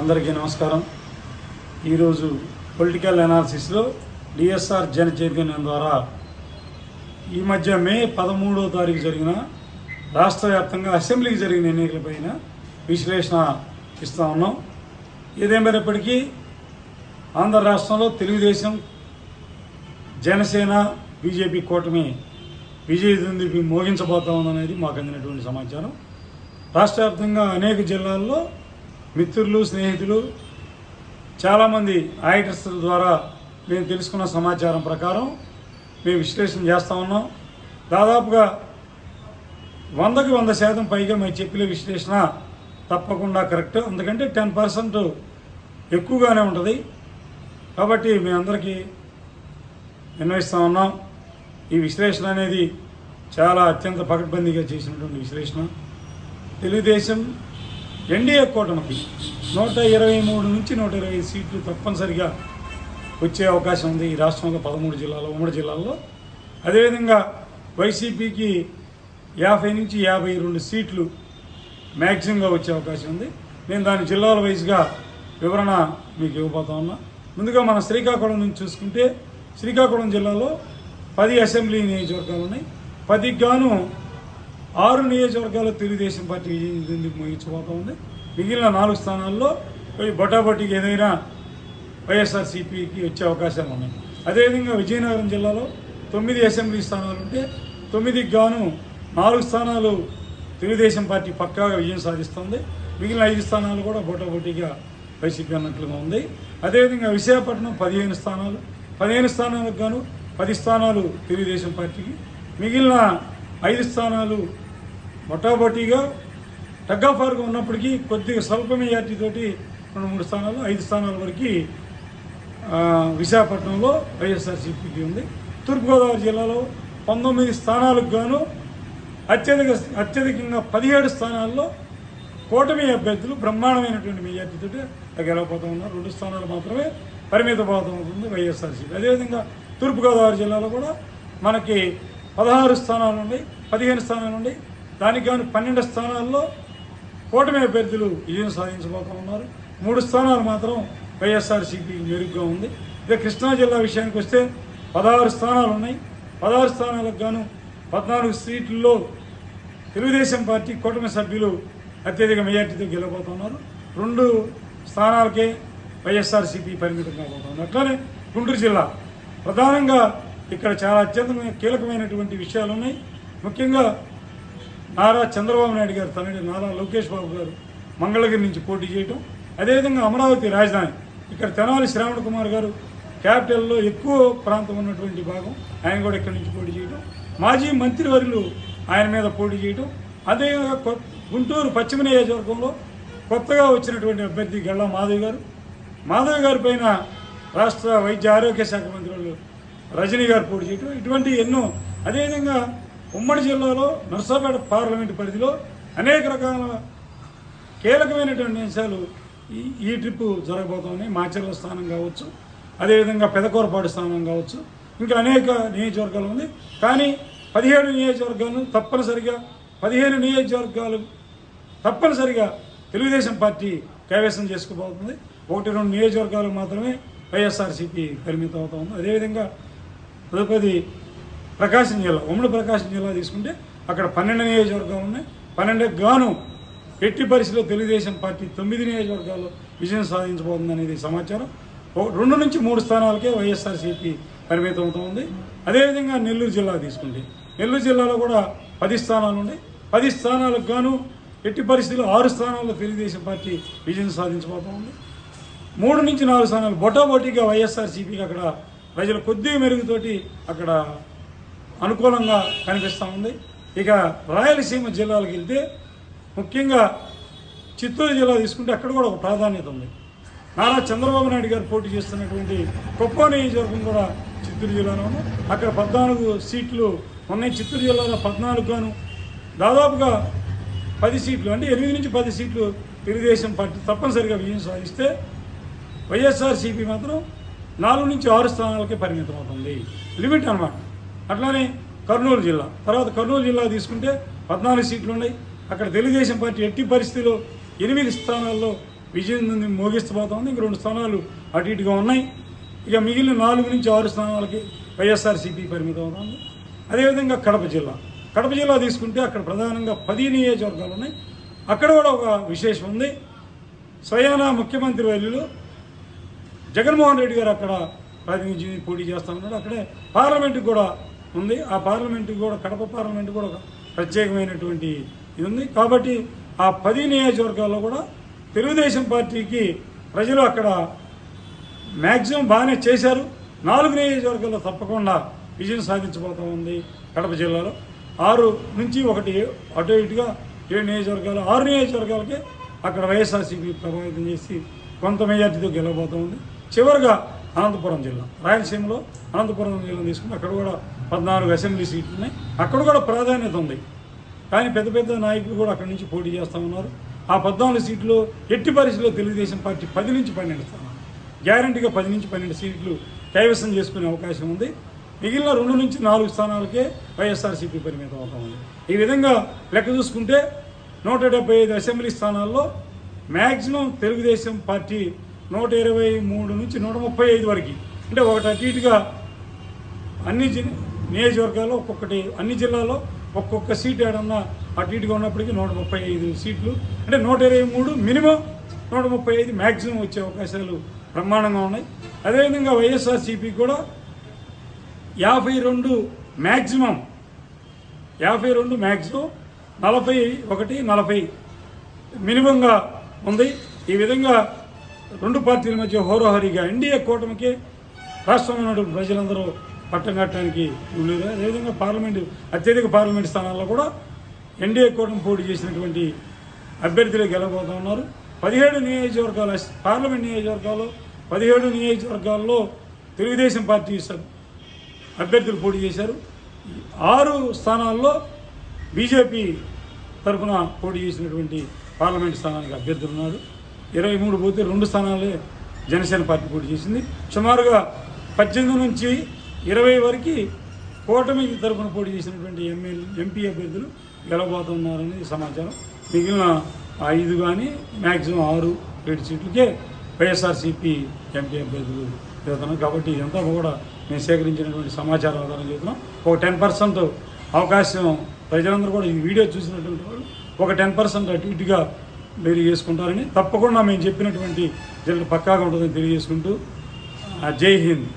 అందరికీ నమస్కారం. ఈరోజు పొలిటికల్ అనాలిసిస్లో డిఎస్ఆర్ జన చైతన్యం ద్వారా ఈ మధ్య మే పదమూడో తారీఖు జరిగిన రాష్ట్ర వ్యాప్తంగా అసెంబ్లీకి జరిగిన ఎన్నికలపైన విశ్లేషణ ఇస్తూ ఉన్నాం. ఏదేమైనప్పటికీ ఆంధ్ర రాష్ట్రంలో తెలుగుదేశం జనసేన బీజేపీ కూటమి విజయదుందుకి మోగించబోతా ఉందనేది మాకు అందినటువంటి సమాచారం. రాష్ట్ర వ్యాప్తంగా అనేక జిల్లాల్లో మిత్రులు స్నేహితులు చాలామంది ఆడిటర్స్ ద్వారా మేము తెలుసుకున్న సమాచారం ప్రకారం మేము విశ్లేషణ చేస్తూ ఉన్నాం. దాదాపుగా వందకి వంద శాతం పైగా మేము చెప్పిన విశ్లేషణ తప్పకుండా కరెక్ట్ ఎందుకంటే టెన్ పర్సెంట్ ఎక్కువగానే ఉంటుంది. కాబట్టి మేమందరికీ నిర్ణయిస్తూ ఉన్నాం. ఈ విశ్లేషణ అనేది చాలా అత్యంత పకడ్బందీగా చేసినటువంటి విశ్లేషణ. తెలుగుదేశం ఎన్డీఏ కూటమికి నూట ఇరవై మూడు నుంచి నూట ఇరవై సీట్లు తప్పనిసరిగా వచ్చే అవకాశం ఉంది ఈ రాష్ట్రంలో పదమూడు జిల్లాలో ఉమ్మడి జిల్లాల్లో. అదేవిధంగా వైసీపీకి యాభై నుంచి యాభై రెండు సీట్లు మ్యాక్సిమంగా వచ్చే అవకాశం ఉంది. నేను దాని జిల్లాల వైజ్గా వివరణ మీకు ఇవ్వబోతా ఉన్నా. ముందుగా మన శ్రీకాకుళం నుంచి చూసుకుంటే శ్రీకాకుళం జిల్లాలో పది అసెంబ్లీ నియోజకవర్గాలు ఉన్నాయి. పదికి గాను ఆరు నియోజకవర్గాలు తెలుగుదేశం పార్టీ విజయం ముగించబోతా ఉంది. మిగిలిన నాలుగు స్థానాల్లో పోయి ఏదైనా వైఎస్ఆర్సీపీకి వచ్చే అవకాశాలు ఉన్నాయి. అదేవిధంగా విజయనగరం జిల్లాలో తొమ్మిది అసెంబ్లీ స్థానాలు ఉంటే తొమ్మిదికి గాను నాలుగు స్థానాలు తెలుగుదేశం పార్టీ పక్కాగా విజయం సాధిస్తుంది. మిగిలిన ఐదు స్థానాలు కూడా బోటాబోటీగా వైసీపీ అన్నట్లుగా ఉంది. అదేవిధంగా విశాఖపట్నం పదిహేను స్థానాలు పదిహేను స్థానాలకు గాను పది స్థానాలు తెలుగుదేశం పార్టీకి. మిగిలిన ఐదు స్థానాలు మొటాబొటీగా టగ్గాఫారుగా ఉన్నప్పటికీ కొద్దిగా స్వల్ప మెజార్టీతోటి రెండు మూడు స్థానాలు ఐదు స్థానాల వరకు విశాఖపట్నంలో వైఎస్ఆర్సీపీకి ఉంది. తూర్పుగోదావరి జిల్లాలో పంతొమ్మిది స్థానాలకు గాను అత్యధిక అత్యధికంగా పదిహేడు స్థానాల్లో కూటమి అభ్యర్థులు బ్రహ్మాండమైనటువంటి మెజార్టీతో గెలవపోతూ ఉన్నారు. రెండు స్థానాలు మాత్రమే పరిమితమవుతూ అవుతుంది వైఎస్ఆర్సీపీ. అదేవిధంగా తూర్పుగోదావరి జిల్లాలో కూడా మనకి పదహారు స్థానాలు ఉన్నాయి పదిహేను స్థానాలు ఉన్నాయి. దానికి కానీ పన్నెండు స్థానాల్లో కూటమి అభ్యర్థులు విజయం సాధించబోతా ఉన్నారు. మూడు స్థానాలు మాత్రం వైఎస్ఆర్సీపీ మెరుగ్గా ఉంది. ఇక కృష్ణా జిల్లా విషయానికి వస్తే పదహారు స్థానాలు ఉన్నాయి. పదహారు స్థానాలకు గాను పద్నాలుగు సీట్లలో తెలుగుదేశం పార్టీ కూటమి సభ్యులు అత్యధిక మెజార్టీతో గెలవబోతున్నారు రెండు స్థానాలకే వైఎస్ఆర్సీపీ పరిమితం కాబోతుంది అట్లానే గుంటూరు జిల్లా ప్రధానంగా ఇక్కడ చాలా అత్యంత కీలకమైనటువంటి విషయాలు ఉన్నాయి. ముఖ్యంగా నారా చంద్రబాబు నాయుడు గారు తనయుడు నారా లోకేష్ బాబు గారు మంగళగిరి నుంచి పోటీ చేయటం. అదేవిధంగా అమరావతి రాజధాని ఇక్కడ తెనాలి శ్రావణ కుమార్ గారు క్యాపిటల్లో ఎక్కువ ప్రాంతం ఉన్నటువంటి భాగం ఆయన కూడా ఇక్కడి నుంచి పోటీ చేయటం. మాజీ మంత్రివర్యులు ఆయన మీద పోటీ చేయటం. అదేవిధంగా గుంటూరు పశ్చిమ నియోజకవర్గంలో కొత్తగా వచ్చినటువంటి అభ్యర్థి గళ్ళ మాధవ్ గారు. మాధవ్ గారి పైన రాష్ట్ర వైద్య ఆరోగ్య శాఖ మంత్రులు రజనీ గారు పోటీ చేయటం. ఇటువంటి ఎన్నో అదేవిధంగా ఉమ్మడి జిల్లాలో నర్సాపేట పార్లమెంట్ పరిధిలో అనేక రకాల కీలకమైనటువంటి అంశాలు ఈ ఈ ట్రిప్ జరగబోతున్నాయి మాచర్ల స్థానం కావచ్చు అదేవిధంగా పెదకూరపాడు స్థానం కావచ్చు. ఇంకా అనేక నియోజకవర్గాలు ఉంది. కానీ పదిహేడు నియోజకవర్గాలు తప్పనిసరిగా పదిహేను నియోజకవర్గాలు తప్పనిసరిగా తెలుగుదేశం పార్టీ కైవసం చేసుకోబోతుంది. ఒకటి రెండు నియోజకవర్గాలు మాత్రమే వైఎస్ఆర్సీపీ పరిమితం అవుతా ఉంది అదేవిధంగా తదుపరి ప్రకాశం జిల్లా ఉమ్మడి ప్రకాశం జిల్లా తీసుకుంటే అక్కడ పన్నెండు నియోజకవర్గాలు ఉన్నాయి. పన్నెండు గాను ఎట్టి పరిస్థితిలో తెలుగుదేశం పార్టీ తొమ్మిది నియోజకవర్గాల్లో విజయం సాధించబోతుంది అనేది సమాచారం రెండు నుంచి మూడు స్థానాలకే వైఎస్ఆర్సీపీ పరిమితం అవుతుంది అదేవిధంగా నెల్లూరు జిల్లా తీసుకుంటే నెల్లూరు జిల్లాలో కూడా పది స్థానాలు ఉన్నాయి. పది స్థానాలకు గాను ఎట్టి పరిస్థితుల్లో ఆరు స్థానాల్లో తెలుగుదేశం పార్టీ విజయం సాధించబోతా ఉంది మూడు నుంచి నాలుగు స్థానాలు బొటాబొటీగా వైఎస్ఆర్సీపీకి అక్కడ ప్రజలు కొద్దిగా మెరుగుతోటి అక్కడ అనుకూలంగా కనిపిస్తూ ఉంది. ఇక రాయలసీమ జిల్లాలకు వెళ్తే ముఖ్యంగా చిత్తూరు జిల్లా తీసుకుంటే అక్కడ కూడా ఒక ప్రాధాన్యత ఉంది. నారా చంద్రబాబు నాయుడు గారు పోటీ చేస్తున్నటువంటి కుప్ప నియోజకవర్గం కూడా చిత్తూరు జిల్లాలోను అక్కడ పద్నాలుగు సీట్లు ఉన్నాయి. చిత్తూరు జిల్లాలో పద్నాలుగు గాను. దాదాపుగా పది సీట్లు అంటే ఎనిమిది నుంచి పది సీట్లు తెలుగుదేశం పార్టీ తప్పనిసరిగా విజయం సాధిస్తే వైఎస్ఆర్సీపీ మాత్రం నాలుగు నుంచి ఆరు స్థానాలకే పరిమితం అవుతుంది లిమిట్ అన్నమాట. అట్లానే కర్నూలు జిల్లా. తర్వాత కర్నూలు జిల్లా తీసుకుంటే పద్నాలుగు సీట్లు ఉన్నాయి. అక్కడ తెలుగుదేశం పార్టీ ఎట్టి పరిస్థితిలో ఎనిమిది స్థానాల్లో విజయం నుండి మోగిస్తూ ఉంది ఇంక రెండు స్థానాలు అటు ఇటుగా ఉన్నాయి. ఇక మిగిలిన నాలుగు నుంచి ఆరు స్థానాలకి వైఎస్ఆర్సీపీ పరిమితం అవుతుంది. అదేవిధంగా కడప జిల్లా. కడప జిల్లా తీసుకుంటే అక్కడ ప్రధానంగా పది నియోజకవర్గాలు ఉన్నాయి. అక్కడ కూడా ఒక విశేషం ఉంది. స్వయానా ముఖ్యమంత్రి వైద్యులు జగన్మోహన్ రెడ్డి గారు అక్కడ ప్రాతినిధ్యం పోటీ చేస్తా ఉన్నాడు అక్కడే పార్లమెంటు కూడా ఉంది. ఆ పార్లమెంటు కూడా కడప పార్లమెంటు కూడా ఒక ప్రత్యేకమైనటువంటి ఇది ఉంది. కాబట్టి ఆ పది నియోజకవర్గాల్లో కూడా తెలుగుదేశం పార్టీకి ప్రజలు అక్కడ మ్యాక్సిమం బాగానే చేశారు. నాలుగు నియోజకవర్గాల్లో తప్పకుండా విజయం సాధించబోతా ఉంది కడప జిల్లాలో. ఆరు నుంచి ఒకటి అటు ఇటుగా ఏడు నియోజకవర్గాలు ఆరు నియోజకవర్గాలకే అక్కడ వైఎస్ఆర్సీపీ ప్రభావితం చేసి కొంత మెజార్టీతో గెలవబోతా ఉంది. చివరిగా అనంతపురం జిల్లా రాయలసీమలో అనంతపురం జిల్లా తీసుకుని అక్కడ కూడా పద్నాలుగు అసెంబ్లీ సీట్లు ఉన్నాయి అక్కడ కూడా ప్రాధాన్యత ఉంది. కానీ పెద్ద పెద్ద నాయకులు కూడా అక్కడి నుంచి పోటీ చేస్తూ ఉన్నారు. ఆ పద్నాలుగు సీట్లు ఎట్టి పరిస్థితుల్లో తెలుగుదేశం పార్టీ పది నుంచి పన్నెండు స్థానాలు. గ్యారంటీగా పది నుంచి పన్నెండు సీట్లు కైవసం చేసుకునే అవకాశం ఉంది. మిగిలిన రెండు నుంచి నాలుగు స్థానాలకే వైఎస్ఆర్సీపీ పరిమితం అవుతా ఉంది. ఈ విధంగా లెక్క చూసుకుంటే నూట డెబ్బై ఐదు అసెంబ్లీ స్థానాల్లో మ్యాక్సిమం తెలుగుదేశం పార్టీ నూట ఇరవై మూడు నుంచి నూట ముప్పై ఐదు వరకు. అంటే ఒకటి అటు ఇటుగా అన్ని జి నియోజకవర్గాల్లో ఒక్కొక్కటి అన్ని జిల్లాలో ఒక్కొక్క సీట్ ఏడన్నా అటు ఇటుగా ఉన్నప్పటికీ నూట ముప్పై ఐదు సీట్లు. అంటే నూట ఇరవై మూడు మినిమం నూట ముప్పై ఐదు మ్యాక్సిమం వచ్చే అవకాశాలు బ్రహ్మాండంగా ఉన్నాయి. అదేవిధంగా వైఎస్ఆర్సీపీ కూడా యాభై రెండు మ్యాక్సిమం యాభై రెండు మ్యాక్సిమం నలభై ఒకటి నలభై మినిమంగా ఉంది. ఈ విధంగా రెండు పార్టీల మధ్య హోరోహరిగా ఎన్డీఏ కూటమికి రాష్ట్రంలో ఉన్నటువంటి ప్రజలందరూ పట్టం కట్టడానికి ఉండేది. అదేవిధంగా పార్లమెంటు అత్యధిక పార్లమెంటు స్థానాల్లో కూడా ఎన్డీఏ కూటమి పోటీ చేసినటువంటి అభ్యర్థులు గెలవబోతా ఉన్నారు. పదిహేడు నియోజకవర్గాల పార్లమెంట్ నియోజకవర్గాల్లో పదిహేడు నియోజకవర్గాల్లో తెలుగుదేశం పార్టీ అభ్యర్థులు పోటీ చేశారు. ఆరు స్థానాల్లో బీజేపీ తరఫున పోటీ చేసినటువంటి పార్లమెంట్ స్థానానికి అభ్యర్థులు ఉన్నారు. ఇరవై మూడు పోతే రెండు స్థానాలే జనసేన పార్టీ పోటీ చేసింది. సుమారుగా పద్దెనిమిది నుంచి ఇరవై వరకు కూటమి తరఫున పోటీ చేసినటువంటి ఎమ్మెల్యే ఎంపీ అభ్యర్థులు గెలవబోతున్నారని సమాచారం. మిగిలిన ఐదు కానీ మ్యాక్సిమం ఆరు ఏడు సీట్లకే వైఎస్ఆర్సీపీ ఎంపీ అభ్యర్థులు చెబుతున్నాం కాబట్టి ఇదంతా కూడా మేము సేకరించినటువంటి సమాచారం ఆధారం చేస్తున్నాం ఒక టెన్ పర్సెంట్ అవకాశం ప్రజలందరూ కూడా ఈ వీడియో చూసినటువంటి వాళ్ళు ఒక టెన్ పర్సెంట్ అటు ఇటుగా మీరు చేసుకుంటారని తప్పకుండా మేము చెప్పినటువంటి రిజల్ట్ పక్కాగా ఉంటుందని తెలియజేసుకుంటూ జై హింద్.